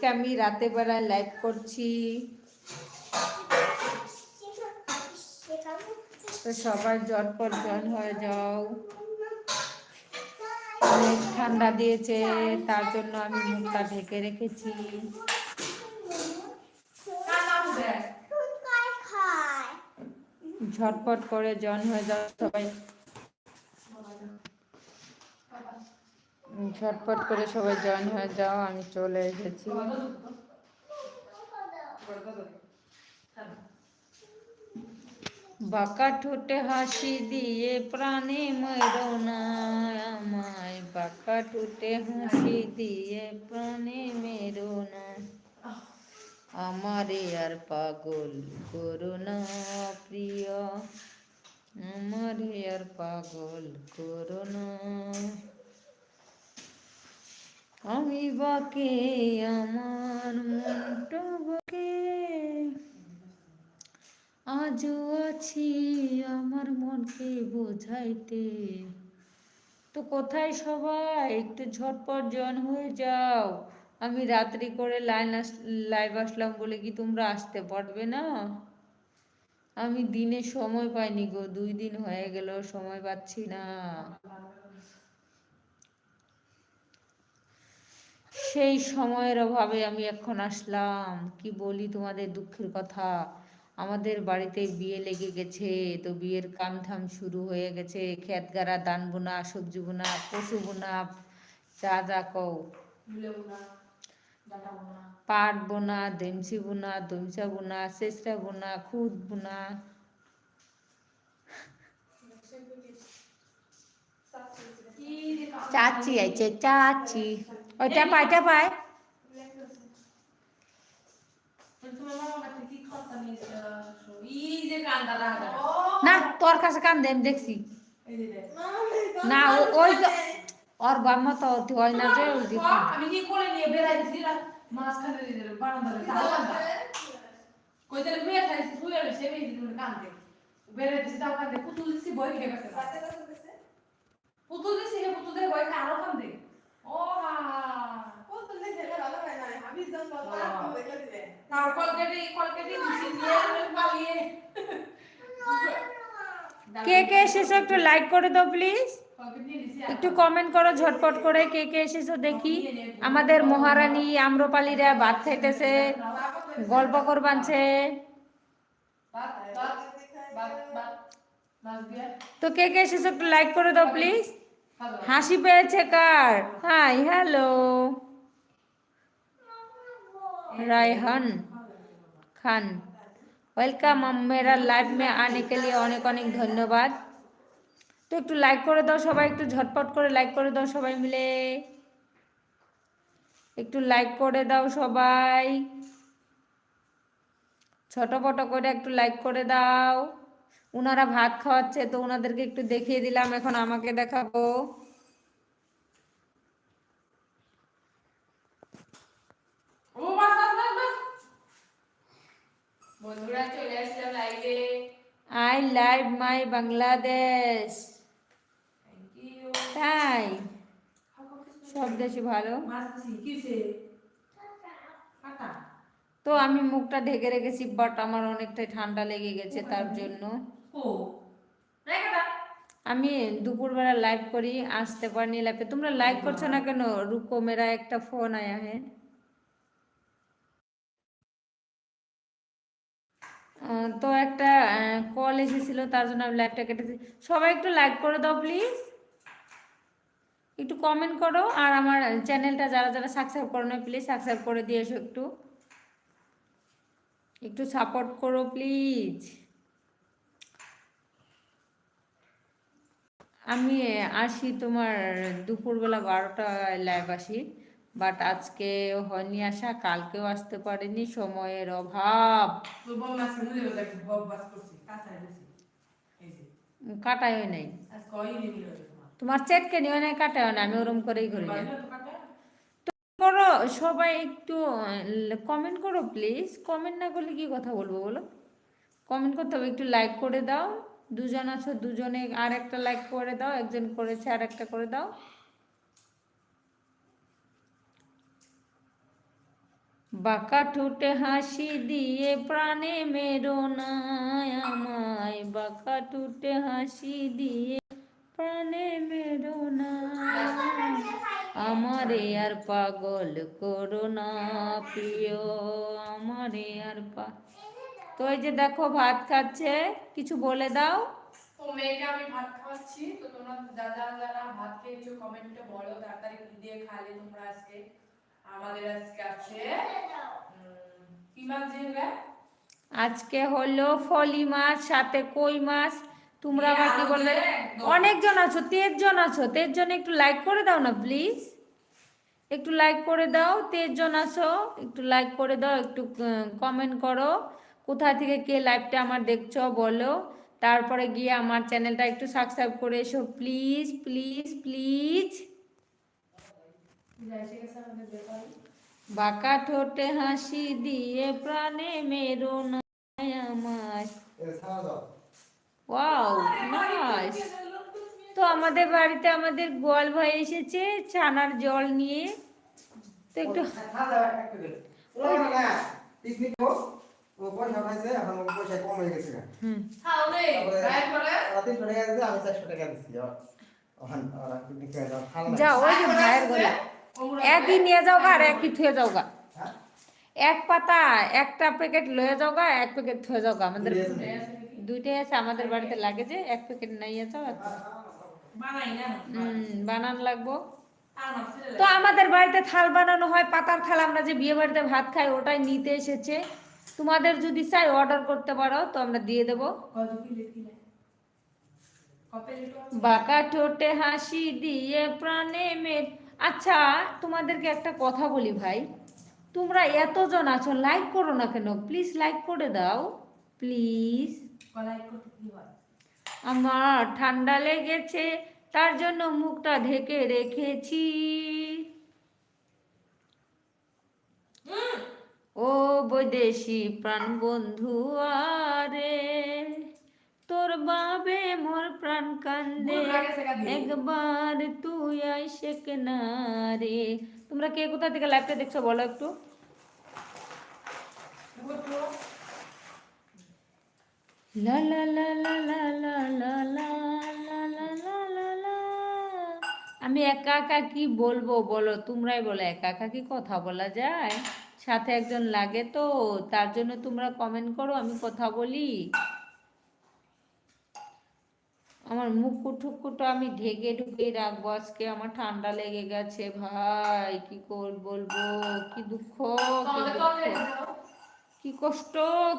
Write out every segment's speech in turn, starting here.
আজকে আমি রাতে বেলায় লাইভ করছি। তো সবাই জটপট জয়েন হয়ে যাও। অনেক ঠান্ডা দিয়েছে, তার জন্য আমি মুখটা ঢেকে রেখেছি। ঝটপট করে জয়েন হয়ে যাও সবাই। ঝটপট করে সবাই জয়েন হয়ে যাও, আমি চলে এসেছি। বাঁকা ঠোঁটে হাসি দিয়ে প্রাণে মেরো না আমায়। বাঁকা ঠোঁটে হাসি দিয়ে প্রাণে মেরো না। আমারে আর পাগল করো না প্রিয়। আমারে আর পাগল করো না। আমি বাকে, আমার মনটা বাকে। আজও আছি আমার মনকে বোঝাইতে। তো কোথায় সবাই? একটু ঝটপট জন হয়ে যাও। আমি রাত্রি করে লাইন আস, লাইভ আসলাম বলে কি তোমরা আসতে পারবে না? আমি দিনে সময় পাইনি গো, দুই দিন হয়ে গেল, সময় পাচ্ছি না। সেই সময়ের অভাবে আমি এখন আসলাম। কি বলি তোমাদের দুঃখের কথা? আমাদের বাড়িতে বিয়ে লেগে গেছে তো বিয়ের কামধাম শুরু হয়ে গেছে। ক্ষেত গাড়া ধান বোনা সবজি বোনা পশু বোনা যা যা কও। পাট বোনা দেমচি বোনা দমচা বোনা চেষ্টা বোনা খুদ বোনা চাচি। আইছে চাচি। ওইটা পাইটা পায় না তোর কাছে কান দে আমি দেখছি না ওই তো ওর বাম্মা তো অতি হয় না যে ওই কান। আমি কি করে নিয়ে বেড়াই দিছি? মাঝখানে বারান্দারে কান্দা কইতে মেয়ে খাইছি শুয়ে রয়েছে মেয়ে দিদি কান্দে। বেড়াই দিছি তাও কান্দে। পুতুল দিছি বই খেয়ে গেছে পুতুল দিছি? হে পুতুল দিয়ে বই খেয়ে আরও কান্দে। ও কে কে এসেছ একটু লাইক করে দাও প্লিজ একটু কমেন্ট করো ঝটপট করে কে কে এসেছ দেখি. আমাদের মহারানী আম্রপালিরা ভাত খাইতেছে। গল্প করবানছে। তো কে কে এসেছ একটু লাইক করে দাও প্লিজ হাসি পেয়েছে কার? Hi hello Raihan Khan. Welcome মেরা লাইভ মে আনে কে লিয়ে অনেক অনেক ধন্যবাদ। তো একটু লাইক করে দাও সবাই, একটু ঝটপট করে লাইক করে দাও সবাই মিলে। একটু লাইক করে দাও সবাই। ছোট করে একটু লাইক করে দাও। ওনারা ভাত খাওয়াচ্ছে তো ওনাদেরকে একটু দেখিয়ে দিলাম এখন আমাকে দেখাবো। বন্ধুরা চলে আসলাম লাইভে আই লাইভ মাই বাংলাদেশ। তাই? সব দেশে ভালো? তো আমি মুখটা ঢেকে রেখেছি বাট আমার অনেকটাই ঠান্ডা লেগে গেছে তার জন্য। আমি দুপুরবেলা লাইভ করি, আসতে পারিনি লাইভে তোমরা লাইক করছ না কেন? রুকো, মেরা একটা ফোন আয়া হ্যাঁ তো একটা কল এসেছিল, তার জন্য আমি লাইভটা কেটেছি। সবাই একটু লাইক করে দাও প্লিজ একটু কমেন্ট করো, আর আমার চ্যানেলটা যারা যারা সাবস্ক্রাইব করো না প্লিজ সাবস্ক্রাইব করে দিয়ে এসো একটু। একটু সাপোর্ট করো প্লিজ আমি আসি তোমার দুপুরবেলা বারোটায় লাইভ আসি। বাট আজকে হয়নি আসা কালকেও আসতে পারিনি সময়ের অভাব। কাটাই হয় নাই। তোমার? চেটকে নিও নাই কাটাই হয় না আমি ওরম করেই করি। না করো সবাই একটু কমেন্ট করো প্লিজ কমেন্ট না করলে কি কথা বলব বলো? কমেন্ট করতে হবে একটু লাইক করে দাও। দুজন আছো, দুজনে আর একটা লাইক করে দাও, একজন করেছে আর একটা করে দাও। বাঁকা ঠোঁটে হাসি দিয়ে প্রাণে মেরো না আমায়। বাঁকা ঠোঁটে হাসি দিয়ে প্রাণে মেরো না। আমারে আর পাগল করো না, প্রিয়। আমারে আর পা তো এই যে দেখো ভাত খাচ্ছে কিছু বলে দাও। তো মেয়েকে আমি ভাত খাওয়াচ্ছি তো তোমরা যারা যারা যারা ভাত খেয়েছো কমেন্টে বলো তাড়াতাড়ি কি দিয়ে খালে তোমরা আজকে? আমাদের আজকে আছে কি মাছ আজকে হলো ফলি মাছ সাথে কই মাছ। তোমরা আবার কি বলবে? অনেকজন আছো তেইশ জন আছো তেজ জন একটু লাইক করে দাও না প্লিজ একটু লাইক করে দাও তেইশ জন আছো একটু লাইক করে দাও একটু কমেন্ট করো। কোথা থেকে কে লাইভটা আমার দেখছ বলো। তারপরে গিয়ে আমার চ্যানেলটা একটু সাবস্ক্রাইব করে এসো। প্লিজ প্লিজ প্লিজ বাঁকা ঠোঁটে হাসি দিয়ে প্রাণে মেরো না তো আমাদের বাড়িতে আমাদের গোয়াল ভাই এসেছে ছানার জল নিয়ে। তো একটু ও পয়সা পাইছে এখন পয়সা কম হয়ে গেছে হুম। ওরা আমি টাকা যাও। ওই যে ভাইয়ের একই নিয়ে যাও গা আর একই থুয়ে যাও গা হ্যাঁ? এক পাতা একটা প্যাকেট লয়ে যাও গা এক প্যাকেট থুয়ে যাও গা আমাদের দুইটাই আছে আমাদের বাড়িতে লাগে যে এক প্যাকেট নিয়ে যাও এক packet। বানাই না হুম বানান লাগবো। তো আমাদের বাড়িতে থাল বানানো হয় পাতার থাল। আমরা যে বিয়ে বাড়িতে ভাত খাই ওটাই নিতে এসেছে। তোমাদের যদি চাই অর্ডার করতে পারো, তো আমরা দিয়ে দেবো। বাঁকা ঠোঁটে হাসি দিয়ে প্রাণে মেট আচ্ছা তোমাদেরকে একটা কথা বলি ভাই। তোমরা এতজন আছো লাইক করো না কেন? প্লিজ লাইক করে দাও। প্লিজ আমার ঠান্ডা লেগেছে, তার জন্য মুখটা ঢেকে রেখেছি। ও বৈদেশি প্রাণ বন্ধু আরে তোর বাবে মোর প্রাণ কান্দে। একবার তুই আইসে রে তোমরা কে কোথা থেকে লাইভটা দেখছ বলো একটু লা লা লা লা লা লা লা লা লা লা লা লা লা। আমি একা একা কি বলব বলো তোমরাই বলো একা একা কি কথা বলা যায় সাথে একজন লাগে তো তার জন্য তোমরা কমেন্ট করো আমি কথা বলি। আমার মুখ কুটুকুটো আমি ঢেকে ঢুকে রাখব আজকে আমার ঠান্ডা লেগে গেছে ভাই কি কর বলব কি দুঃখ কি কষ্ট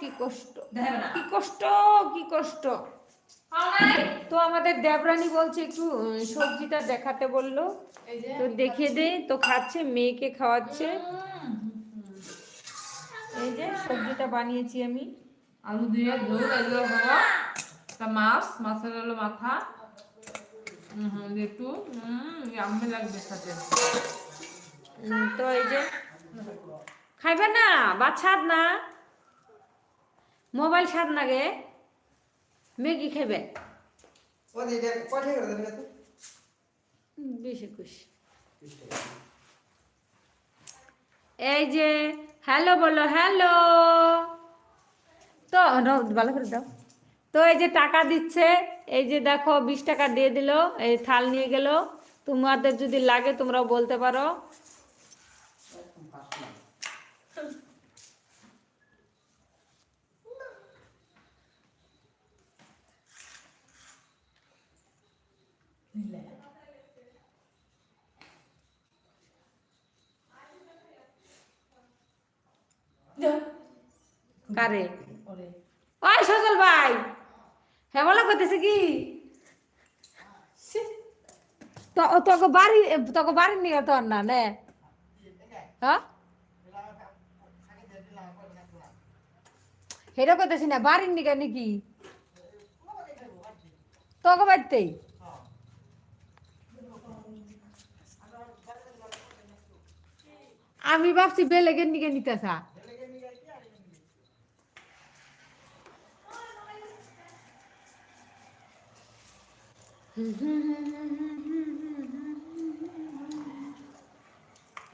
কি কষ্ট কি কষ্ট কি কষ্ট। তো আমাদের দেবরানী বলছে একটু সবজিটা দেখাতে বলল। তো দেখে দেই তো খাচ্ছে মেয়েকে খাওয়াচ্ছে। এই যে সবজিটা বানিয়েছি আমি। আলু দিয়ে ঝোল যে হলো তা মাছ মাছের হলো মাথা। হুম একটু হুম আমি লাগবে সাথে। তো এই যে খাইবে না? বা ছাদ না? মোবাইল সাদ না গে? ম্যাগি উম, বিশ একুশ। এই যে হ্যালো বলো, হ্যালো। তো ভালো করে দাও। তো এই যে টাকা দিচ্ছে, এই যে দেখো বিশ টাকা দিয়ে দিল, এই থাল নিয়ে গেল। তোমাদের যদি লাগে তোমরাও বলতে পারো। কারে? ওই সজল ভাই। হ্যাঁ বলা করতেছে কি? তো তোকে বাড়ি তোকে বাড়ি নিয়ে তো না নে। হ্যাঁ? হেটা করতেছি না বাড়ির নিকে নাকি তোকে বাড়িতেই আমি ভাবছি বেলেগের নিকে নিতেছা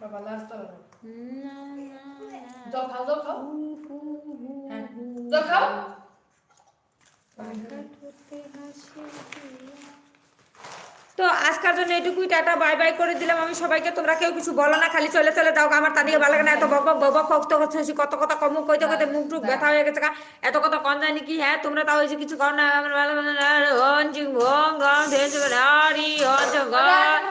বাবা লাস্ট না, না, না। জল খাও। জল খাও হ্যাঁ জল খাও। তো আজকের জন্য এটুকুই টাটা বাই বাই করে দিলাম। আমি সবাইকে তোমরা কেউ কিছু বলো না খালি চলে চলে যাও। আমার তাদিকে ভালো লাগে না এত বক বক বক বক কত কথা হচ্ছে কত কথা কম কইতে কইতে মুখ টুক ব্যথা হয়ে গেছে এত কথা কম জানি কি? হ্যাঁ তোমরা তাও হয়েছে কিছু করো না আমার ভালো লাগে না ওন জিং ভং গং ধে জগ নারি ওন জগ হ্যাঁ? তুই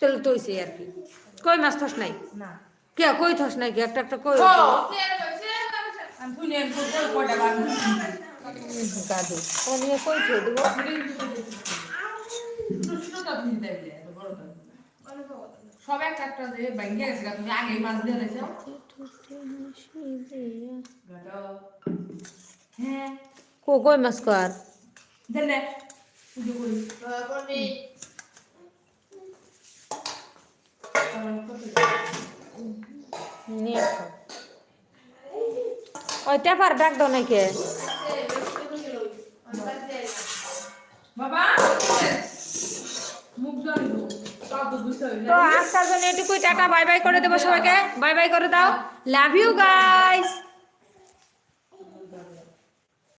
তাহলে তৈছে আর কি। কই মাছ থস নাই? না। কে কই থস নাই কি? একটা একটা কই গাদু নিয়ে কই থুই দেবো? সব একটা একটা যে ব্যাংকে গেছে তুমি আগে মাছ দিয়ে হ্যাঁ। কো কই মাছ কর? দেন নে পুজো করি নিয়ে খাও। ওই টেপার ডাক দাও নাকি তো আজকাল জন্য এটুকুই টাটা বাই বাই করে দেবো সবাইকে। বাই বাই করে দাও। Love you guys